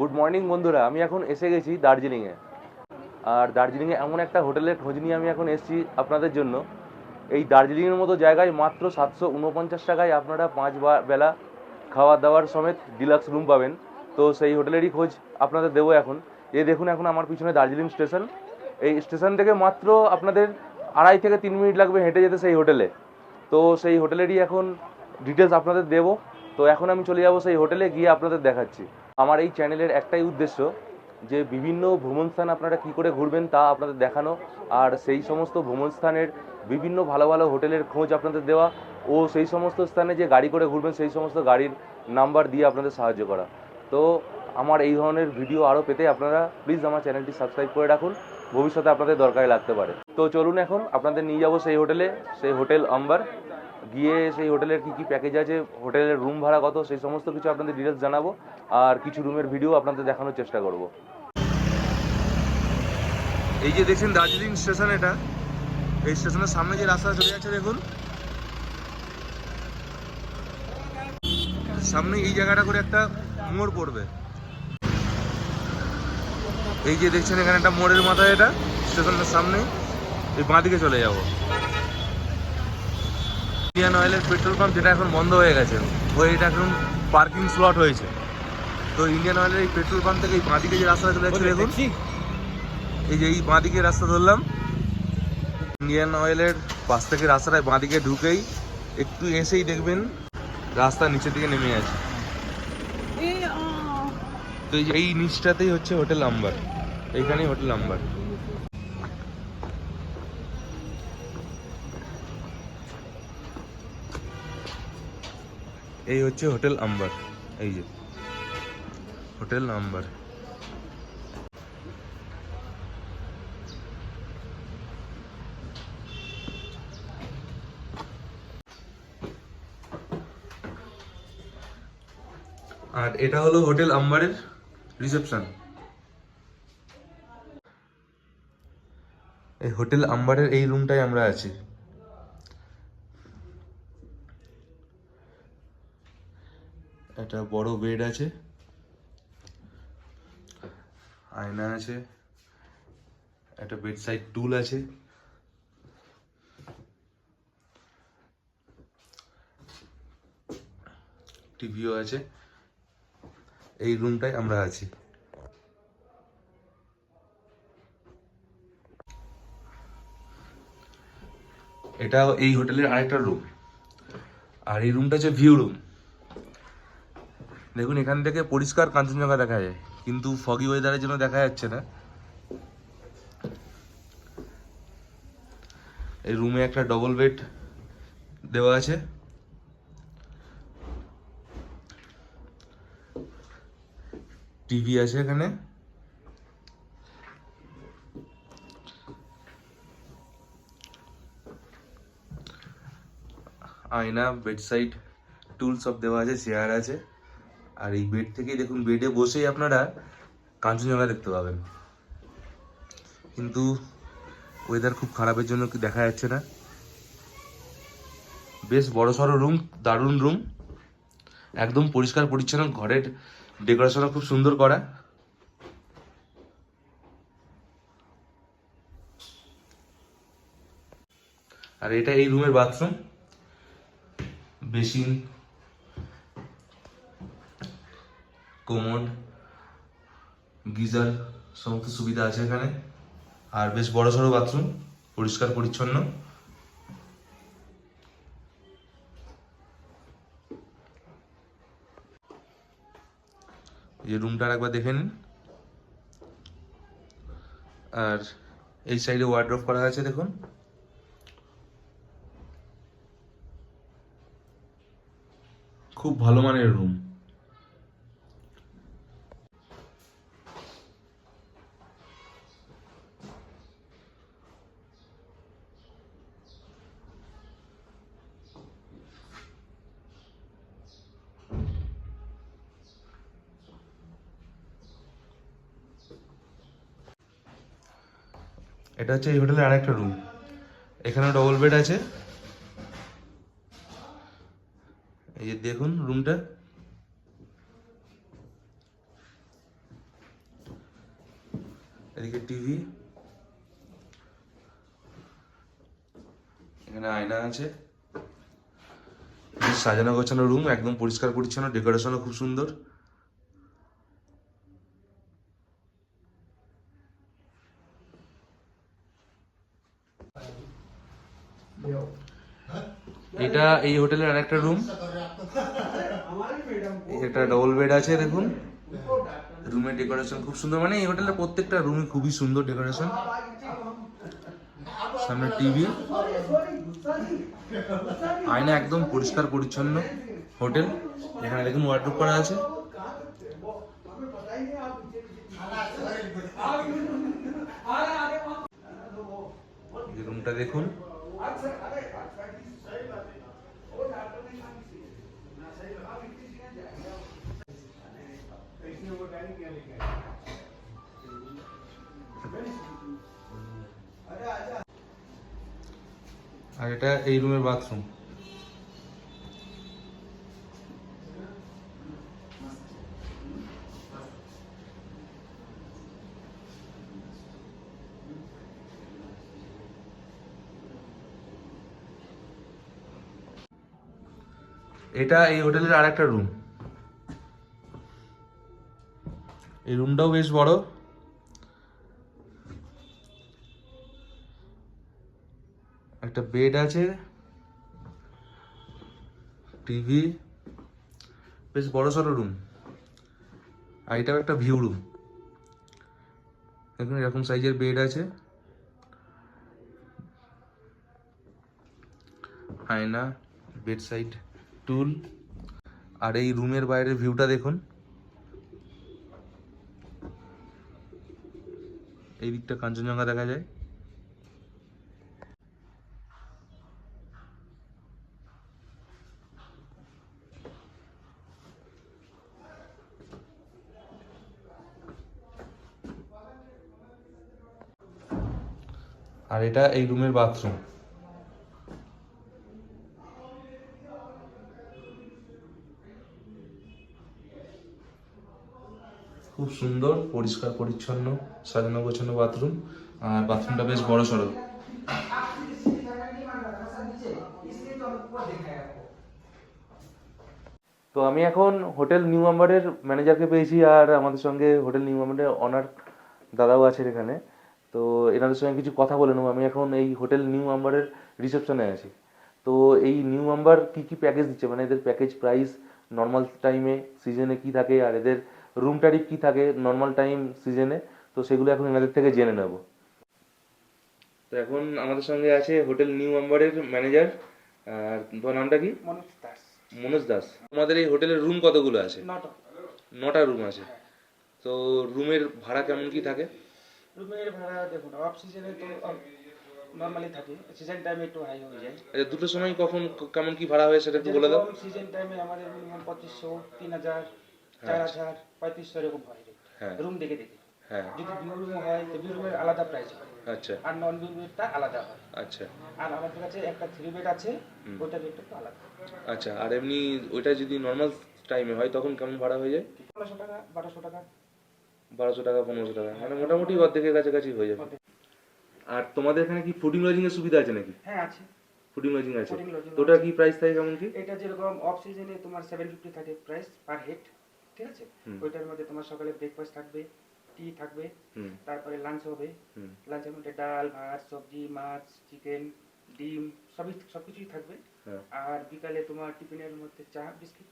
Good morning বন্ধুরা। আমি এখন এসে গেছি দার্জিলিংয়ে। আর দার্জিলিংয়ে এমন একটা হোটেলের খোঁজ নিয়ে আমি এখন এসেছি আপনাদের জন্য। এই দার্জিলিংয়ের মতো জায়গায় মাত্র সাতশো উনপঞ্চাশ টাকায় আপনারা পাঁচ বেলা খাওয়া দাওয়ার সমেত ডিলাক্স রুম পাবেন। তো সেই হোটেলেরই খোঁজ আপনাদের দেবো এখন। এই দেখুন এখন আমার পিছনে দার্জিলিং স্টেশন। এই স্টেশন থেকে মাত্র আপনাদের আড়াই থেকে তিন মিনিট লাগবে হেঁটে যেতে সেই হোটেলে। তো সেই হোটেলেরই এখন ডিটেলস আপনাদের দেবো। তো এখন আমি চলে যাব সেই হোটেলে গিয়ে আপনাদের দেখাচ্ছি। আমার এই চ্যানেলের একটাই উদ্দেশ্য যে বিভিন্ন ভ্রমণ স্থান আপনারা কী করে ঘুরবেন তা আপনাদের দেখানো, আর সেই সমস্ত ভ্রমণ স্থানের বিভিন্ন ভালো ভালো হোটেলের খোঁজ আপনাদের দেওয়া ও সেই সমস্ত স্থানে যে গাড়ি করে ঘুরবেন সেই সমস্ত গাড়ির নাম্বার দিয়ে আপনাদের সাহায্য করা। তো আমার এই ধরনের ভিডিও আরও পেতে আপনারা প্লিজ আমার চ্যানেলটি সাবস্ক্রাইব করে রাখুন, ভবিষ্যতে আপনাদের দরকারে লাগতে পারে। তো চলুন এখন আপনাদের নিয়ে যাব সেই হোটেলে, সেই হোটেল আম্বার। গিয়ে সেই হোটেলের কী কী প্যাকেজ আছে, হোটেলের রুম ভাড়া কত, সেই সমস্ত কিছু আপনাদের ডিটেলস জানাব, আর কিছু রুমের ভিডিও আপনাদের দেখানোর চেষ্টা করব। এই যে দেখছেন দার্জিলিং স্টেশন এটা, এই স্টেশনের সামনে যে রাস্তা চলে যাচ্ছে দেখুন। সামনে এই জায়গাটা করে একটা মোড় পড়বে। এই যে দেখছেন এখানে একটা মোড়ের মাথায় এটা, স্টেশনের সামনে, এই বাঁদিকে চলে যাব। ইন্ডিয়ান অয়েলের পেট্রোল পাম্প যেটা এখন বন্ধ হয়ে গেছে ওই এটা এখন পার্কিং স্লট হয়েছে। তো ইন্ডিয়ান অয়েলের এই পেট্রোল পাম্প থেকে এই বাঁ দিকে যে রাস্তাটা চলে যাচ্ছে দেখুন। এই যে এই বাঁ দিকে রাস্তা ধরলাম। ইন্ডিয়ান অয়েলের পাশ থেকে রাস্তাটায় বাঁ দিকে ঢুকেই একটু এসেই দেখবেন রাস্তা নিচের দিকে নেমে আছে। তো এই যে এই নিচটাতেই হচ্ছে হোটেল নাম্বার। এইখানেই হোটেল নাম্বার। এই হচ্ছে হোটেল আম্বার, এই যে। হোটেল নাম্বার আর এটা হলো হোটেল আম্বারের রিসেপশন। এই হোটেল আম্বারের এই রুমটাই আমরা আছি। একটা বড় বেড আছে। আয়না আছে। একটা বেড সাইড টুল আছে। টিভিও আছে। এই রুমটাই আমরা আছি। এটা এই হোটেলের আরেকটা রুম আর এই রুমটা হচ্ছে ভিউ রুম দেখুন, এখান থেকে পরিষ্কার কাঞ্চনজঙ্ঘা দেখা যায়, কিন্তু ফগি ওয়েদারের জন্য দেখা যাচ্ছে না। এই রুমে একটা ডবল বেড দেওয়া আছে। টিভি আছে এখানে। আয়না বেডসাইড টুলস সব দেওয়া আছে চেয়ার আছে। আর এই বেড থেকেই দেখুন বেডে বসেই আপনারা কাঞ্চনজঙ্ঘা দেখতে পাবেন। কিন্তু ওয়েদার খুব খারাপের জন্য কি দেখা যাচ্ছে না। বেশ বড় সড়ো রুম দারুণ রুম একদম পরিষ্কার পরিচ্ছন্ন, ঘরের ডেকোরেশনও খুব সুন্দর করা। আর এটা এই রুমের বাথরুম বেসিন কোমোড গিজার, সমস্ত সুবিধা আছে এখানে। আর বেশ বড় সড়ো বাথরুম, পরিষ্কার, পরিচ্ছন্ন। এই রুমটা একবার দেখে নিন। আর এই সাইডে ওয়ার্ড্রপ করা আছে, দেখুন। খুব ভালো মানের রুম এটা হচ্ছে এই হোটেলের আরেকটা রুম এখানে ডবল বেড আছে। এই যে দেখুন রুমটা এদিকে টিভি এখানে আয়না আছে। সাজানো গোছানো রুম একদম পরিষ্কার পরিচ্ছন্ন ডেকোরেশনও খুব সুন্দর। এটা এই হোটেলের আরেকটা রুম একটা ডবল বেড আছে, দেখুন। রুমের ডেকোরেশন খুব সুন্দর। মানে এই হোটেলের প্রত্যেকটা রুমই খুবই সুন্দর ডেকোরেশন সামনে টিভি আয়না একদম পরিষ্কার পরিচ্ছন্ন হোটেল। এখানে দেখুন ওয়ার্ডরোব করা আছে। রুমটা দেখুন। আর এটা এই রুমের বাথরুম এটা এই হোটেলের আরেকটা রুম এই রুমটাও বেশ বড়। একটা বেড আছে টিভি বেশ বড় সড়ো রুম আর এটাও একটা ভিউ রুম দেখুন, এরকম সাইজের বেড আছে। আয়না বেড সাইড টুল আর এই রুমের বাইরের ভিউটা দেখুন। এই দিকটা কাঞ্চনজঙ্ঘা দেখা যায়। আর এটা এই রুমের বাথরুম খুব সুন্দর, পরিষ্কার, পরিচ্ছন্ন, সাজানো গোছানো বাথরুম, আর বাথরুমটা বেশ বড় সড়ো। তো আমি এখন হোটেল নিউ আম্বারের ম্যানেজারকে পেয়েছি আর আমাদের সঙ্গে হোটেল নিউ আম্বারের অনার দাদাও আছেন এখানে। তো এনাদের সঙ্গে কিছু কথা বলে নেব। আমি এখন এই হোটেল নিউ আম্বারের রিসেপশনে আছি। তো এই নিউ আম্বার কী কী প্যাকেজ দিচ্ছে? মানে এদের প্যাকেজ প্রাইস, নর্মাল টাইমে, সিজনে কি থাকে? আর এদের রুম ট্যারিফ কি থাকে নর্মাল টাইম সিজনে তো সেগুলো এখন এনাদের থেকে জেনে নেব। তো এখন আমাদের সঙ্গে আছে হোটেল নিউ আম্বারের ম্যানেজার আর তোমার নামটা কি? মনোজ দাস। মনোজ দাস। তোমাদের এই হোটেলের রুম কতগুলো আছে? নটা। নটা রুম আছে। তো রুমের ভাড়া কেমন কি থাকে? রুমের ভাড়া দেখুন অফ সিজনে তো নর্মালি থাকে সিজন টাইমে একটু হাই হয়ে যায়। আচ্ছা দুটো সময় কখন কেমন কি ভাড়া হয় সেটা একটু বলে দাও। সিজন টাইমে আমাদের মিনিমাম পঁচিশশো তিন হাজার চার হাজার পঁয়ত্রিশশো এরকম হয় হ্যাঁ। রুম দেখে দেখে। হ্যাঁ। যদি ভিউ রুম হয় তো ভিউ রুমের আলাদা প্রাইস হয়। আচ্ছা। আর নন ভিউ রুমটা আলাদা হয়। আচ্ছা। আর আমাদের কাছে একটা থ্রি বেড আছে ওইটার রেটটা একটু আলাদা। আচ্ছা আর এমনি ওইটা যদি নর্মাল টাইমে হয় তখন কেমন ভাড়া হয়ে যায়? পনেরোশো টাকা বারোশো টাকা। বারোশো টাকা পনেরোশো টাকা। মানে মোটামুটি অর্ধেকের কাছাকাছি হয়ে যাবে। আর তোমাদের এখানে কি ফুডিং লজিং এর সুবিধা আছে নাকি? হ্যাঁ আছে। ফুডিং লজিং আছে। তো ওটা কি প্রাইস থাকে কেমন কি? এটা যেরকম অফ সিজনে তোমার সেভেন ফিফটি থাকে প্রাইস পার হেড ঠিক আছে? ওইটার মধ্যে তোমার সকালে ব্রেকফাস্ট থাকবে টি থাকবে তারপরে লাঞ্চ হবে। লাঞ্চের মধ্যে ডাল ভাত সবজি মাছ চিকেন ডিম সবই সবকিছুই থাকবে। হ্যাঁ। আর বিকালে তোমার টিফিনের মধ্যে চা বিস্কিট।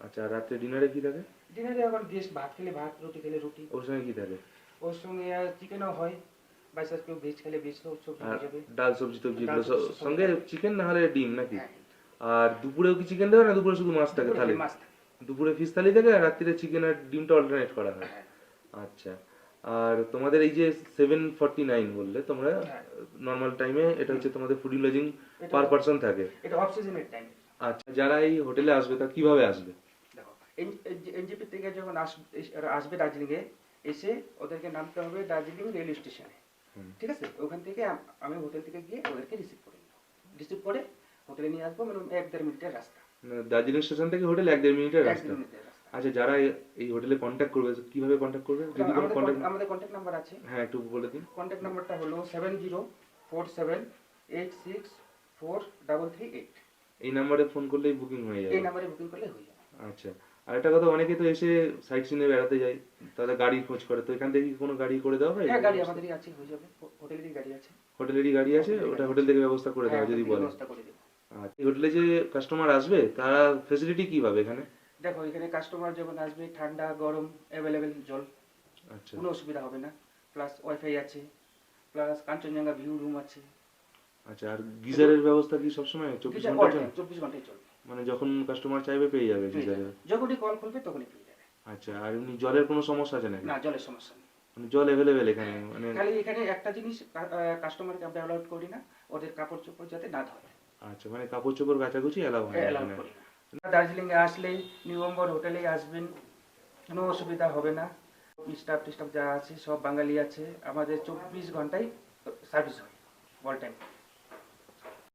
আচ্ছা রাত্রে ডিনারে কি থাকে? ডিনারে আবার গেস্ট ভাত খেলে ভাত রুটি খেলে রুটি। ওর সঙ্গে কি থাকে? ওর সঙ্গে চিকেনও হয়। বাইসাস কেউ ভেজ খেলে ভেজ সবজি যাবে। ডাল সবজি টবজি এগুলো সঙ্গে চিকেন না হলে ডিম নাকি? হ্যাঁ। আর দুপুরেও কি চিকেন দেবে না দুপুরে শুধু মাছ থাকে থালি মাছ থাকে। দুপুরে ফিশ থালি থাকে আর রাত্রিরে চিকেন আর ডিমটা অল্টারনেট করা হয়। হ্যাঁ। আচ্ছা। আর তোমাদের এই যে সেভেন ফর্টি নাইন বললে তোমরা হ্যাঁ। নর্মাল টাইমে এটা হচ্ছে তোমাদের ফুডিং লজিং পার পার্সন থাকে। এটা অফ সিজনের টাইম আচ্ছা যারা এই হোটেলে আসবে তা কীভাবে আসবে? দেখো এনজিপি থেকে যখন আসবে আসবে দার্জিলিংয়ে এসে ওদেরকে নামতে হবে দার্জিলিং রেল স্টেশনে ঠিক আছে? ওখান থেকে আমি হোটেল থেকে গিয়ে ওদেরকে রিসিভ করে নেব। রিসিভ করে হোটেলে নিয়ে আসব মানে এক দেড় মিনিটের রাস্তা। দার্জিলিং স্টেশন থেকে হোটেল এক দেড় মিনিটের রাস্তা। আচ্ছা যারা এই- হোটেলে কন্ট্যাক্ট করবে কীভাবে কন্ট্যাক্ট করবে? যদি কোনো আমাদের কন্ট্যাক্ট আমাদের কন্ট্যাক্ট নাম্বার আছে। হ্যাঁ একটু বলে দিন। কন্ট্যাক্ট নাম্বারটা হলো seven zero four seven eight six four double three eight এই নাম্বারে ফোন করলেই বুকিং হয়ে যাবে। এই নাম্বারে বুকিং করলে হয়ে যাবে। আচ্ছা আর একটা কথা অনেকে তো এসে সাইট সিনে বেড়াতে যায় তারা গাড়ি খোঁজ করে তো এখান থেকে কি কোনো গাড়ি করে দেওয়া হয়? হ্যাঁ গাড়ি আমাদেরই আছে হয়ে যাবে। হোটেলেরই গাড়ি আছে। হোটেলেরই গাড়ি আছে ওটা হোটেল থেকে ব্যবস্থা করে দেওয়া হ্যাঁ, যদি বলে ব্যবস্থা করে হোটেলে যে কাস্টমার আসবে তারা ফেসিলিটি কি পাবে এখানে? দেখো এখানে কাস্টমার যখন আসবে ঠান্ডা গরম অ্যাভেলেবেল জল আচ্ছা। কোনো অসুবিধা হবে না। প্লাস ওয়াইফাই আছে প্লাস কাঞ্চনজঙ্ঘা ভিউ রুম আছে। আচ্ছা আর গিজারের ব্যবস্থা কি সবসময় চব্বিশ গিজার ঘণ্টা চলে চব্বিশ ঘন্টায় চলবে। মানে যখন কাস্টমার চাইবে পেয়ে যাবে পেয়ে গিজারে যাবে। যখনই কল করবে তখনই পেয়ে যাবে। আচ্ছা আর এমনি জলের কোনো সমস্যা আছে নাকি? না জলের সমস্যা নেই। মানে জল অ্যাভেলেবেল এখানে মানে খালি এখানে একটা জিনিস কাস্টমারকে আমরা অ্যালাউড করি না ওদের কাপড় চোপড় যাতে না ধরে আচ্ছা মানে কাপড় চোপড় কাচাকুচি এলাও হয় না এখানে। দার্জিলিং এ আসলেই নিউম্বর হোটেলে আসবেন কোনো অসুবিধা হবে না। স্টাফ টিস্টাফ যা আছে সব বাঙালি আছে। আমাদের চব্বিশ ঘন্টায় সার্ভিস হয় অল টাইম